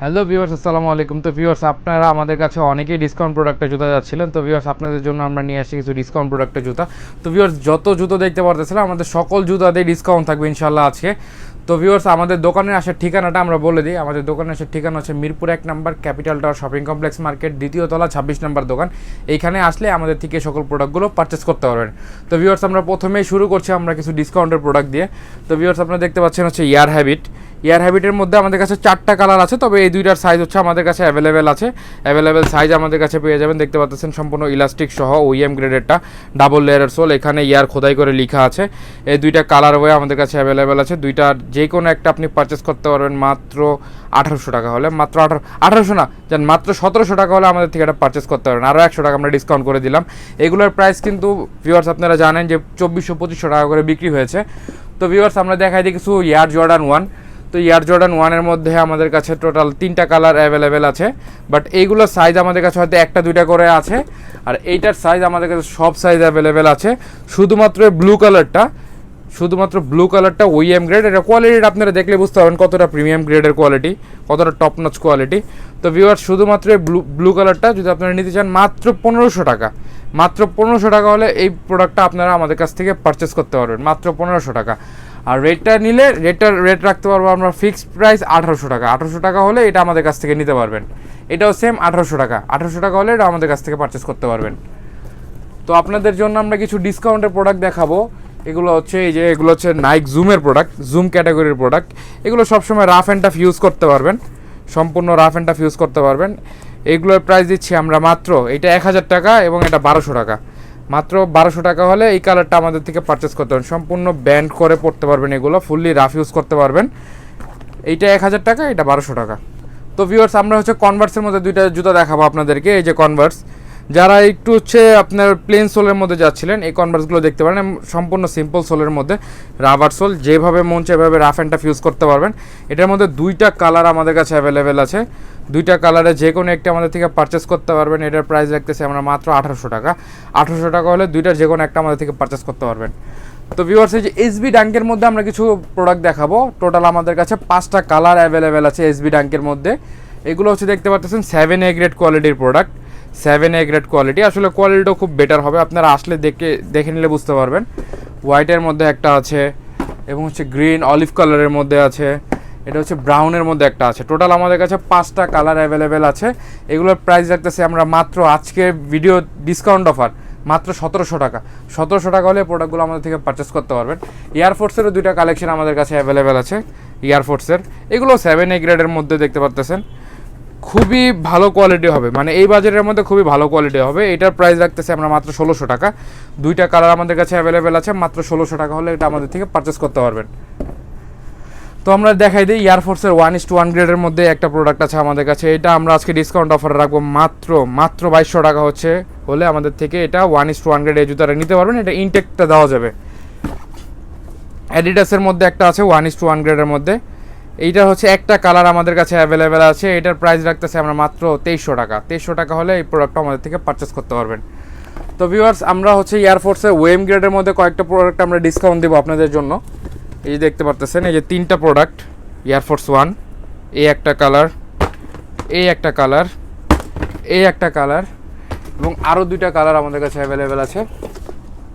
Hello viewers, আসসালামু আলাইকুম। তো ভিউয়ার্স, আপনারা আমাদের কাছে অনেকেই ডিসকাউন্ট প্রোডাক্টের জুতা যাচ্ছিলেন। তো ভিউয়ার্স, আপনাদের জন্য আমরা নিয়ে আসছি কিছু ডিসকাউন্ট প্রোডাক্টের জুতা। তো ভিউয়ার্স, যত জুতো দেখতে পারতেছিলাম আমাদের সকল জুতাতেই ডিসকাউন্ট থাকবে ইনশাল্লাহ আজকে। তো ভিউয়ার্স, আমাদের দোকানে আসার ঠিকানাটা আমরা বলে দিই। আমাদের দোকানে আসার ঠিকানা হচ্ছে মিরপুর এক number, capital tower shopping complex market, দ্বিতীয় তলা, ছাব্বিশ নাম্বার দোকান। এইখানে আসলে আমাদের থেকে সকল প্রোডাক্টগুলো পারচেস করতে পারবেন। তো ভিউয়ার্স, আমরা প্রথমেই শুরু করছি আমরা কিছু ডিসকাউন্টের প্রোডাক্ট দিয়ে। তো ভিউয়ার্স, আপনারা দেখতে পাচ্ছেন হচ্ছে ইয়ার হ্যাবিট ইয়ার হ্যাবিটের মধ্যে আমাদের কাছে চারটা কালার আছে, তবে এই দুইটার সাইজ হচ্ছে আমাদের কাছে অ্যাভেলেবেল আছে। অ্যাভেলেবেল সাইজ আমাদের কাছে পেয়ে যাবেন, দেখতে পাচ্ছেন সম্পূর্ণ ইলাস্টিক সহ ওইএম গ্রেডেরটা ডাবল লেয়ারের সোল এখানে ইয়ার খোদাই করে লেখা আছে। এই দুইটা কালার ওয়ে আমাদের কাছে অ্যাভেলেবেল আছে দুইটার যে কোনো একটা আপনি পারচেস করতে পারবেন মাত্র আঠারোশো টাকা হলে, মাত্র আঠারো, আঠারোশো না যান মাত্র সতেরোশো টাকা হলে আমাদের থেকে এটা পারচেস করতে পারবেন। আরও একশো টাকা আমরা ডিসকাউন্ট করে দিলাম। এগুলোর প্রাইস কিন্তু ভিউয়ার্স আপনারা জানেন যে চব্বিশশো পঁচিশশো টাকা করে বিক্রি হয়েছে। তো ভিউয়ার্স আমরা দেখাই দিই কিছু ইয়ার জর্ডান ওয়ান তো ইয়ার জর্ডান ওয়ানের মধ্যে আমাদের কাছে টোটাল তিনটা কালার অ্যাভেলেবেল আছে। বাট এইগুলোর সাইজ আমাদের কাছে হয়তো একটা, দুইটা করে আছে। আর এইটার সাইজ আমাদের কাছে সব সাইজ অ্যাভেলেবেল আছে। শুধুমাত্র ব্লু কালারটা শুধুমাত্র ব্লু কালারটা ওইএম গ্রেড এটা কোয়ালিটিটা আপনারা দেখলে বুঝতে পারবেন কতটা প্রিমিয়াম গ্রেডের কোয়ালিটি কতটা টপ নচ কোয়ালিটি তো ভিউয়ার শুধুমাত্র ব্লু ব্লু কালারটা যদি আপনারা নিতে চান, মাত্র পনেরোশো টাকা। মাত্র পনেরোশো টাকা হলে এই প্রোডাক্টটা আপনারা আমাদের কাছ থেকে পারচেস করতে পারবেন। মাত্র পনেরোশো টাকা। আর রেটটা নিলে রেটটার রেট রাখতে পারব আমরা ফিক্সড প্রাইস আঠারোশো টাকা। আঠারোশো টাকা হলে এটা আমাদের কাছ থেকে নিতে পারবেন। এটাও সেম আঠারোশো টাকা। আঠারোশো টাকা হলে এটা আমাদের কাছ থেকে পারচেস করতে পারবেন। তো আপনাদের জন্য আমরা কিছু ডিসকাউন্টের প্রোডাক্ট দেখাবো। এগুলো হচ্ছে এই যে, এগুলো হচ্ছে নাইক জুমের প্রোডাক্ট জুম ক্যাটাগরির প্রোডাক্ট এগুলো সবসময় রাফ অ্যান্ড টাফ ইউজ করতে পারবেন। সম্পূর্ণ রাফ অ্যান্ড টাফ ইউজ করতে পারবেন। এগুলোর প্রাইস দিচ্ছি আমরা মাত্র, এটা এক হাজার টাকা এবং এটা বারোশো টাকা। মাত্র বারোশো টাকা হলে এই কালারটা আমাদের থেকে পারচেস করতে পারবেন। সম্পূর্ণ ব্যান্ড করে পড়তে পারবেন এগুলো ফুললি রাফ ইউজ করতে পারবেন। এইটা এক হাজার টাকা, এটা বারোশো টাকা। তো ভিউয়ার্স আমরা হচ্ছে কনভার্সের মধ্যে দুইটা জুতো দেখাবো আপনাদেরকে, এই যে কনভার্স যারা একটু হচ্ছে আপনার প্লেন সোলের মধ্যে যাচ্ছিলেন, এই কনভার্সগুলো দেখতে পারেন সম্পূর্ণ সিম্পল সোলের মধ্যে। রাবার সোল যেভাবে মন এভাবে রাফ অ্যান্ড টাফ ইউজ করতে পারবেন। এটার মধ্যে দুইটা কালার আমাদের কাছে অ্যাভেলেবেল আছে। দুইটা কালারে যে কোনো একটা আমাদের থেকে পারচেস করতে পারবেন। এটার প্রাইস রাখতেছি আমরা মাত্র আঠারোশো টাকা। আঠারোশো টাকা হলে দুইটার যে কোনো একটা আমাদের থেকে পারচেস করতে পারবেন। তো ভিউয়ার্স এই যে এসবি ডাঙ্কের মধ্যে আমরা কিছু প্রোডাক্ট দেখাবো। টোটাল আমাদের কাছে পাঁচটা কালার অ্যাভেলেবেল আছে এসবি ডাঙ্কের মধ্যে। এগুলো হচ্ছে দেখতে পাচ্ছেন সেভেন এ গ্রেড কোয়ালিটির product seven A grade quality আসলে কোয়ালিটিটাও খুব বেটার হবে। আপনারা আসলে দেখে দেখে নিলে বুঝতে পারবেন। হোয়াইটের মধ্যে একটা আছে, এবং হচ্ছে গ্রিন অলিভ কালারের মধ্যে আছে। এটা হচ্ছে ব্রাউনের মধ্যে একটা আছে। টোটাল আমাদের কাছে পাঁচটা কালার অ্যাভেলেবেল আছে। এগুলোর প্রাইস রাখতেছি আমরা মাত্র আজকে ভিডিও ডিসকাউন্ট অফার মাত্র সতেরোশো টাকা। সতেরোশো টাকা হলে প্রোডাক্টগুলো আমাদের থেকে পারচেস করতে পারবেন। এয়ারফোর্সেরও দুইটা কালেকশন আমাদের কাছে অ্যাভেলেবেল আছে এয়ারফোর্সের এগুলো সেভেন এ গ্রেডের মধ্যে দেখতে পারতেছেন। খুবই ভালো কোয়ালিটি হবে। মানে এই বাজারের মধ্যে খুবই ভালো কোয়ালিটি হবে। এটার প্রাইস রাখতেছে আমরা মাত্র ষোলোশো টাকা। দুইটা কালার আমাদের কাছে অ্যাভেলেবেল আছে, মাত্র ষোলোশো টাকা হলে এটা আমাদের থেকে পারচেস করতে পারবেন। তো আমরা দেখাই দিই এয়ারফোর্সের ওয়ান ইস টু ওয়ান গ্রেডের মধ্যে একটা প্রোডাক্ট আছে আমাদের কাছে। এটা আমরা আজকে ডিসকাউন্ট অফার রাখব মাত্র মাত্র বাইশশো টাকা হচ্ছে। হলে আমাদের থেকে এটা one is two one grade এই জুতাটা নিতে পারবেন। এটা ইনটেকটা দেওয়া যাবে। অ্যাডিডাসের মধ্যে একটা আছে ওয়ান ইস টু ওয়ান গ্রেডের মধ্যে। এইটা হচ্ছে একটা কালার আমাদের কাছে অ্যাভেলেবেল আছে। এটার প্রাইস রাখতেছে আমরা মাত্র তেইশশো টাকা। তেইশশো টাকা হলে এই প্রোডাক্টটা আমাদের থেকে পারচেস করতে পারবেন। তো ভিউয়ার্স আমরা হচ্ছে এয়ারফোর্সের ওয়েম গ্রেডের মধ্যে কয়েকটা প্রোডাক্ট আমরা ডিসকাউন্ট দেবো আপনাদের জন্য। এই যে দেখতে পারতেছেন, এই যে তিনটা প্রোডাক্ট এয়ারফোর্স ওয়ান এই একটা কালার এই একটা কালার এই একটা কালার এবং আরও দুইটা কালার আমাদের কাছে অ্যাভেলেবেল আছে।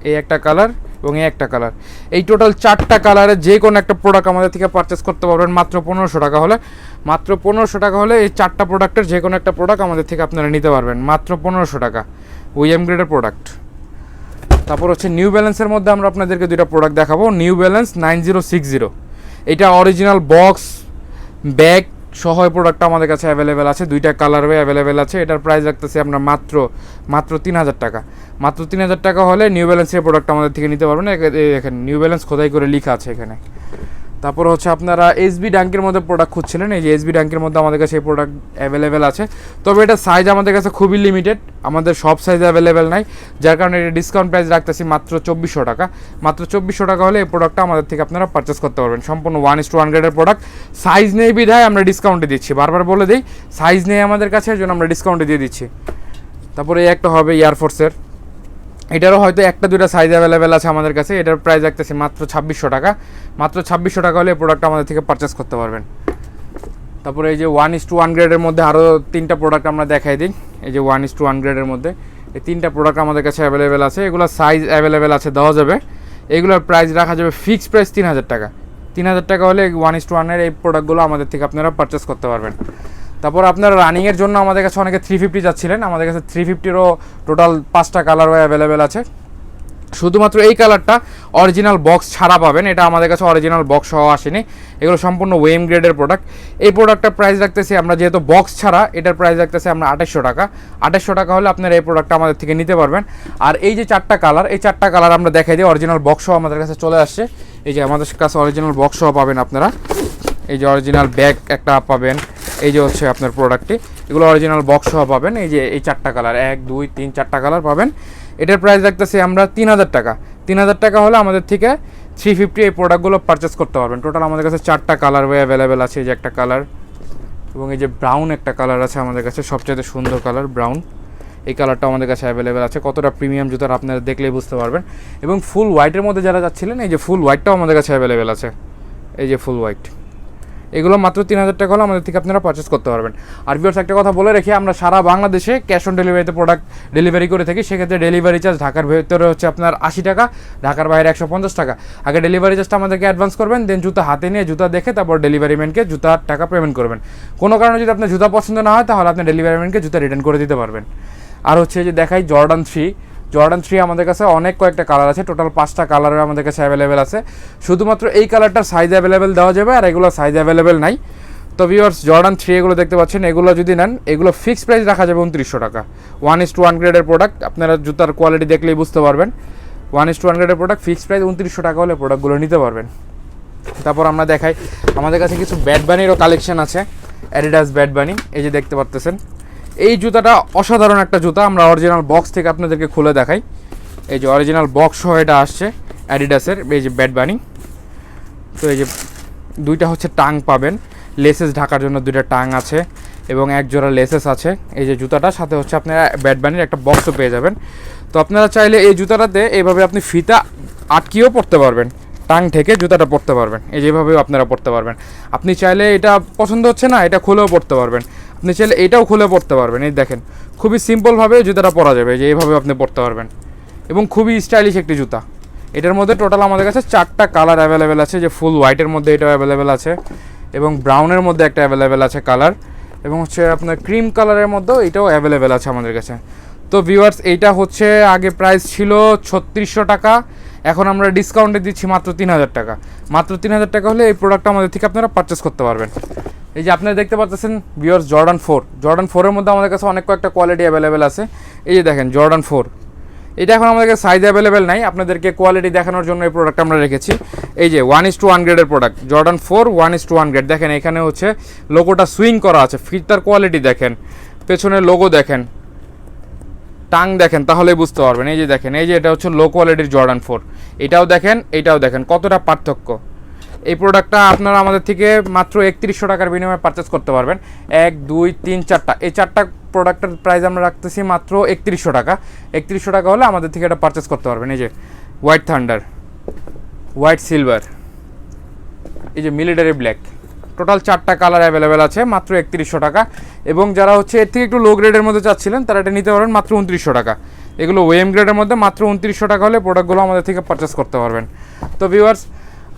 এই একটা কালার এবং এই একটা কালার এই টোটাল চারটা কালারে যে কোনো একটা প্রোডাক্ট আমাদের থেকে পারচেস করতে পারবেন মাত্র পনেরোশো টাকা হলে। মাত্র পনেরোশো টাকা হলে এই চারটা প্রোডাক্টের যে কোনো একটা প্রোডাক্ট আমাদের থেকে আপনারা নিতে পারবেন। মাত্র পনেরোশো টাকা। উইএম গ্রেডের প্রোডাক্ট তারপর হচ্ছে নিউ ব্যালেন্সের মধ্যে আমরা আপনাদেরকে দুইটা প্রোডাক্ট দেখাবো। New Balance nine zero six zero. এটা অরিজিনাল বক্স ব্যাগ সহ প্রোডাক্টটা আমাদের কাছে অ্যাভেলেবেল আছে। দুইটা কালার হয়ে অ্যাভেলেবেল আছে। এটার প্রাইস রাখতেছে আপনার মাত্র মাত্র তিন হাজার টাকা। মাত্র তিন হাজার টাকা হলে নিউ ব্যালেন্সের প্রোডাক্ট আমাদের থেকে নিতে পারবেন। এখানে নিউ ব্যালেন্স খোদাই করে লেখা আছে এখানে। তারপর হচ্ছে আপনারা এসবি ডাঙ্কের মধ্যে প্রোডাক্ট খুঁজছিলেন, এই যে এসবি ডাঙ্কের মধ্যে আমাদের কাছে এই প্রোডাক্ট অ্যাভেলেবেল আছে। তবে এটা সাইজ আমাদের কাছে খুবই লিমিটেড আমাদের সব সাইজ অ্যাভেলেবেল নাই, যার কারণে এটা ডিসকাউন্ট প্রাইস রাখতেছি মাত্র চব্বিশশো টাকা। মাত্র চব্বিশশো টাকা হলে এই প্রোডাক্টটা আমাদের থেকে আপনারা পারচেস করতে পারবেন। সম্পূর্ণ ওয়ান ইস টু ওয়ান গ্রেডের প্রোডাক্ট সাইজ নেই বিধায় আমরা ডিসকাউন্টে দিচ্ছি। বারবার বলে দিই সাইজ নেই আমাদের কাছে জন্য আমরা ডিসকাউন্টে দিয়ে দিচ্ছি। তারপরে এই একটা হবে এয়ারফোর্সের এটারও হয়তো একটা দুটা সাইজ অ্যাভেলেবেল আছে আমাদের কাছে। এটার প্রাইস রাখতেছি মাত্র ছাব্বিশশো টাকা। মাত্র ছাব্বিশশো টাকা হলে প্রোডাক্ট আমাদের থেকে পারচেস করতে পারবেন। তারপরে এই যে ওয়ান ইস টু ওয়ান গ্রেডের মধ্যে আরও তিনটা প্রোডাক্ট আমরা দেখাই দিই। এই যে ওয়ান ইস টু ওয়ান গ্রেডের মধ্যে এই তিনটা প্রোডাক্ট আমাদের কাছে অ্যাভেলেবেল আছে। এগুলো সাইজ অ্যাভেলেবেল আছে, দেওয়া যাবে। এগুলোর প্রাইস রাখা যাবে ফিক্সড প্রাইস তিন হাজার টাকা। তিন হাজার টাকা হলে ওয়ান ইস টু ওয়ানের এই প্রোডাক্টগুলো আমাদের থেকে আপনারা পারচেস করতে পারবেন। তারপর আপনারা রানিংয়ের জন্য আমাদের কাছে অনেকে থ্রি ফিফটি যাচ্ছিলেন। আমাদের কাছে থ্রি ফিফটিরও টোটাল পাঁচটা কালার অ্যাভেলেবেল আছে। শুধুমাত্র এই কালারটা অরিজিনাল বক্স ছাড়া পাবেন। এটা আমাদের কাছে অরিজিনাল বক্স সহ আসেনি। এগুলো সম্পূর্ণ ওয়েম গ্রেডের প্রোডাক্ট এই প্রোডাক্টটার প্রাইস রাখতেছি আমরা যেহেতু বক্স ছাড়া, এটার প্রাইস রাখতেছি আমরা আঠাশশো টাকা। আঠাশশো টাকা হলে আপনারা এই প্রোডাক্টটা আমাদের থেকে নিতে পারবেন। আর এই যে চারটা কালার এই চারটা কালার আমরা দেখাই দিই। অরিজিনাল বক্স সহ আমাদের কাছে চলে আসছে। এই যে আমাদের কাছে অরিজিনাল বক্স সহ পাবেন আপনারা। এই যে অরিজিনাল ব্যাগ একটা পাবেন। এই যে হচ্ছে আপনার প্রোডাক্টটি এগুলো অরিজিনাল বক্স সহ পাবেন। এই যে এই চারটা কালার এক, দুই, তিন, চারটা কালার পাবেন। এটার প্রাইস রাখতেছি আমরা তিন হাজার টাকা। তিন হাজার টাকা হলে আমাদের থেকে থ্রি ফিফটি এই প্রোডাক্টগুলো পারচেস করতে পারবেন। টোটাল আমাদের কাছে চারটা কালার অ্যাভেলেবেল আছে, এই যে একটা কালার এবং এই যে ব্রাউন একটা কালার আছে আমাদের কাছে সবচেয়ে সুন্দর কালার ব্রাউন এই কালারটা আমাদের কাছে অ্যাভেলেবেল আছে। কতটা প্রিমিয়াম জুতার আপনারা দেখলেই বুঝতে পারবেন। এবং ফুল হোয়াইটের মধ্যে যারা যাচ্ছিলেন, এই যে ফুল হোয়াইটটাও আমাদের কাছে অ্যাভেলেবেল আছে। এই যে ফুল হোয়াইট এগুলো মাত্র তিন হাজার টাকা হলে আমাদের থেকে আপনারা পারচেস করতে পারবেন। আর বিয়ার্স একটা কথা বলে রেখে আমরা সারা বাংলাদেশে ক্যাশ অন ডেলিভারিতে প্রোডাক্ট ডেলিভারি করে থাকি, সেক্ষেত্রে ডেলিভারি চার্জ ঢাকার ভেতরে হচ্ছে আপনার আশি টাকা, ঢাকার বাইরে একশো পঞ্চাশ টাকা। আগে ডেলিভারি চার্জটা আমাদেরকে অ্যাডভান্স করবেন দেন জুতা হাতে নিয়ে জুতা দেখে তারপর ডেলিভারি ম্যানকে জুতার টাকা পেমেন্ট করবেন। কোনো কারণে যদি আপনার জুতা পছন্দ না হয়, তাহলে আপনি ডেলিভারি ম্যানকে জুতা রিটার্ন করে দিতে পারবেন। আর হচ্ছে যে দেখাই জর্ডান থ্রি জর্ডান থ্রি আমাদের কাছে অনেক কয়েকটা কালার আছে। টোটাল পাঁচটা কালারের আমাদের কাছে অ্যাভেলেবেল আছে। শুধুমাত্র এই কালারটার সাইজ অ্যাভেলেবেল দেওয়া যাবে আর এগুলো সাইজ অ্যাভেলেবেল নাই। তো ভিউয়ার্স জর্ডান থ্রি এগুলো দেখতে পাচ্ছেন, এগুলো যদি নেন, এগুলো ফিক্সড প্রাইস রাখা যাবে উনত্রিশশো টাকা। ওয়ান ইস টু ওয়ান গ্রেডের প্রোডাক্ট আপনারা জুতার কোয়ালিটি দেখলেই বুঝতে পারবেন। ওয়ান ইস টু ওয়ান গ্রেডের প্রোডাক্ট ফিক্সড প্রাইস উনত্রিশশো টাকা হলে প্রোডাক্টগুলো নিতে পারবেন। তারপর আমরা দেখাই। আমাদের কাছে কিছু ব্যাট বানিরও কালেকশন আছে। অ্যাডিডাস ব্যাট বানি এই যে দেখতে পারতেছেন। এই জুতাটা অসাধারণ একটা জুতা। আমরা অরিজিনাল বক্স থেকে আপনাদেরকে খুলে দেখাই। এই যে অরিজিনাল বক্স সহ এটা আসছে অ্যাডিডাসের এই যে ব্যাট বানি তো এই যে দুইটা হচ্ছে টাং পাবেন। লেসেস ঢাকার জন্য দুইটা টাং আছে এবং এক জোড়া লেসেস আছে। এই যে জুতাটা, সাথে হচ্ছে আপনারা ব্যাট বানির একটা বক্সও পেয়ে যাবেন। তো আপনারা চাইলে এই জুতাটাতে এইভাবে আপনি ফিতা আটকিয়েও পড়তে পারবেন। টাং থেকে জুতাটা পরতে পারবেন। এই যেভাবেও আপনারা পড়তে পারবেন। আপনি চাইলে এটা পছন্দ হচ্ছে না, এটা খুলেও পড়তে পারবেন। আপনি চাইলে এটাও খুলে পড়তে পারবেন, এই দেখেন। খুবই সিম্পলভাবে জুতাটা পরা যাবে, যে এইভাবে আপনি পড়তে পারবেন। এবং খুবই স্টাইলিশ একটি জুতা। এটার মধ্যে টোটাল আমাদের কাছে চারটা কালার অ্যাভেলেবেল আছে, যে ফুল হোয়াইটের মধ্যে এটা অ্যাভেলেবেল আছে এবং ব্রাউনের মধ্যে একটা অ্যাভেলেবেল আছে কালার এবং হচ্ছে আপনার ক্রিম কালারের মধ্যেও এটাও অ্যাভেলেবেল আছে আমাদের কাছে। তো ভিউয়ার্স এইটা হচ্ছে আগে প্রাইস ছিল ছত্রিশশো টাকা, এখন আমরা ডিসকাউন্টে দিচ্ছি মাত্র তিন হাজার টাকা। মাত্র তিন হাজার টাকা হলে এই প্রোডাক্টটা আমাদের থেকে আপনারা পারচেস করতে পারবেন। এই যে আপনারা দেখতে পাচ্ছেন ভিউয়ার্স জর্ডান ফোর জর্ডান ফোরের মধ্যে আমাদের কাছে অনেক কয়েকটা কোয়ালিটি অ্যাভেলেবেল আছে। এই যে দেখেন জর্ডান ফোর এটা এখন আমাদের কাছে সাইজ অ্যাভেলেবেল নাই। আপনাদেরকে কোয়ালিটি দেখানোর জন্য এই প্রোডাক্ট আমরা রেখেছি। এই যে ওয়ান ইস টু ওয়ান গ্রেডের product Jordan four one is two one grade দেখেন, এখানে হচ্ছে লোগোটা সুইং করা আছে। ফিতার কোয়ালিটি দেখেন। পেছনের লোগো দেখেন। টাং দেখেন, তাহলেই বুঝতে পারবেন। এই যে দেখেন, এই যে এটা হচ্ছে লো কোয়ালিটির জর্ডান ফোর এটাও দেখেন এটাও দেখেন। কতটা পার্থক্য? এই প্রোডাক্টটা আপনারা আমাদের থেকে মাত্র একত্রিশশো টাকার বিনিময়ে পারচেস করতে পারবেন। এক, দুই, তিন, চারটা। এই চারটা প্রোডাক্টের প্রাইস আমরা রাখতেছি মাত্র একত্রিশশো টাকা। একত্রিশশো টাকা হলে আমাদের থেকে এটা পারচেস করতে পারবেন। এই যে হোয়াইট থান্ডার হোয়াইট সিলভার এই যে মিলিটারি ব্ল্যাক টোটাল চারটা কালার অ্যাভেলেবেল আছে, মাত্র একত্রিশশো টাকা। এবং যারা হচ্ছে এর থেকে একটু লো গ্রেডের মধ্যে চাচ্ছিলেন, তারা এটা নিতে পারবেন মাত্র উনত্রিশশো টাকা। এগুলো ওয়েম গ্রেডের মধ্যে মাত্র উনত্রিশশো টাকা হলে প্রোডাক্টগুলো আমাদের থেকে পারচেস করতে পারবেন। তো ভিউয়ার্স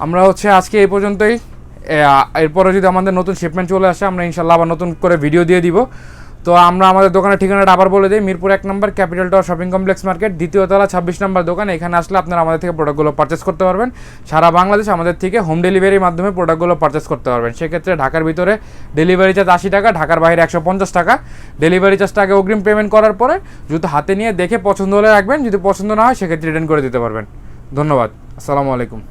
আমরা হচ্ছে আজকে এই পর্যন্তই। এরপরে যদি আমাদের নতুন শিপমেন্ট চলে আসে, আমরা ইনশাল্লাহ আবার নতুন করে ভিডিও দিয়ে দিব। তো আমরা আমাদের দোকানের ঠিকানাটা আবার বলে দিই, মিরপুর এক নম্বর, capital tower shopping complex market, দ্বিতীয় তলা, ছাব্বিশ নম্বর দোকান। এখানে আসলে আপনারা আমাদের থেকে প্রোডাক্টগুলো পারচেস করতে পারবেন। সারা বাংলাদেশ আমাদের থেকে হোম ডেলিভারির মাধ্যমে প্রোডাক্টগুলো পারচেস করতে পারবেন। সেক্ষেত্রে ঢাকার ভিতরে ডেলিভারি চার্জ আশি টাকা, ঢাকার বাইরে একশো পঞ্চাশ টাকা। ডেলিভারি চার্জটা আগে অগ্রিম পেমেন্ট করার পরে জুতো হাতে নিয়ে দেখে পছন্দ হলে রাখবেন। যদি পছন্দ না হয়, সেক্ষেত্রে রিটার্ন করে দিতে পারবেন। ধন্যবাদ। আসসালামু আলাইকুম।